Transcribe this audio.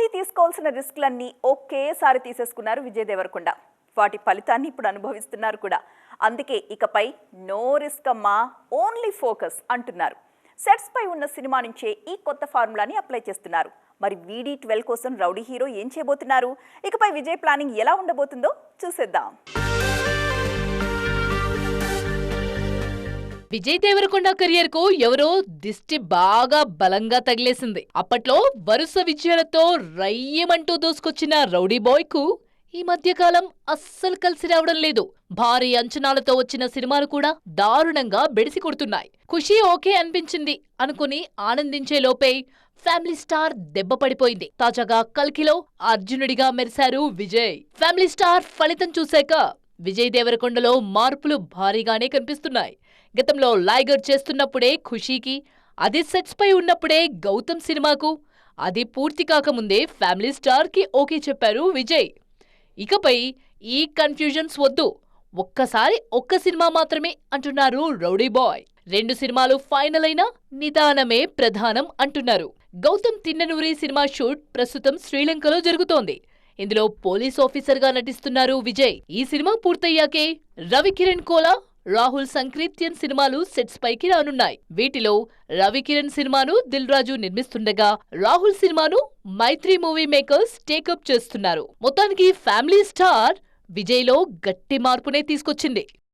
Already తీసుకోవాల్సిన రిస్క్లన్నీ ఒకేసారి తీసేసుకున్నారు విజయ్ దేవరకొండ. వాటి ఫలితాన్ని ఇప్పుడు అనుభవిస్తున్నారు కూడా. అందుకే ఇకపై నో రిస్క్ అమ్మా ఓన్లీ ఫోకస్ అంటున్నారు. సెట్స్ పై ఉన్న సినిమా నుంచే ఈ కొత్త ఫార్ములాని అప్లై చేస్తున్నారు. మరి వీడి ట్వెల్వ్ కోసం రౌడీ హీరో ఏం చేయబోతున్నారు? ఇకపై విజయ్ ప్లానింగ్ ఎలా ఉండబోతుందో చూసేద్దాం. విజయ్ దేవరకొండ కెరియర్కు ఎవరో దిష్టి బాగా బలంగా తగిలేసింది. అప్పట్లో వరుస విజయాలతో రయ్యమంటూ దూసుకొచ్చిన రౌడీ బాయ్కు ఈ మధ్యకాలం అస్సలు కలిసి రావడం లేదు. భారీ అంచనాలతో వచ్చిన సినిమాలు కూడా దారుణంగా బెడిసి కొడుతున్నాయి. ఖుషి ఓకే అనిపించింది అనుకుని ఆనందించే లోపే ఫ్యామిలీ స్టార్ దెబ్బ పడిపోయింది. తాజాగా కల్కిలో అర్జునుడిగా మెరిశారు విజయ్. ఫ్యామిలీ స్టార్ ఫలితం చూశాక విజయ్ దేవరకొండలో మార్పులు భారీగానే కనిపిస్తున్నాయి. గతంలో లైగర్ చేస్తున్నప్పుడే ఖుషీకి అది సెట్స్ పై ఉన్నప్పుడే గౌతమ్ సినిమాకు అది పూర్తి కాకముందే ఫ్యామిలీ స్టార్కి ఓకే చెప్పారు విజయ్. ఇకపై ఈ కన్ఫ్యూజన్స్ వద్దు ఒక్కసారి ఒక్క సినిమా మాత్రమే అంటున్నారు రౌడీ బాయ్. రెండు సినిమాలు ఫైనల్ అయినా నిదానమే ప్రధానం అంటున్నారు. గౌతమ్ తిన్ననూరి సినిమా షూట్ ప్రస్తుతం శ్రీలంకలో జరుగుతోంది. ఇందులో పోలీస్ ఆఫీసర్గా నటిస్తున్నారు విజయ్. ఈ సినిమా పూర్తయ్యాకే రవికిరణ్ కోలా రాహుల్ సంక్రీత్యన్ సినిమాలు సెట్స్ పైకి రానున్నాయి. వీటిలో రవికిరణ్ సినిమాను దిల్ రాజు నిర్మిస్తుండగా రాహుల్ సినిమాను మైత్రి మూవీ మేకర్స్ టేకప్ చేస్తున్నారు. మొత్తానికి ఫ్యామిలీ స్టార్ విజయ్లో గట్టి మార్పునే తీసుకొచ్చింది.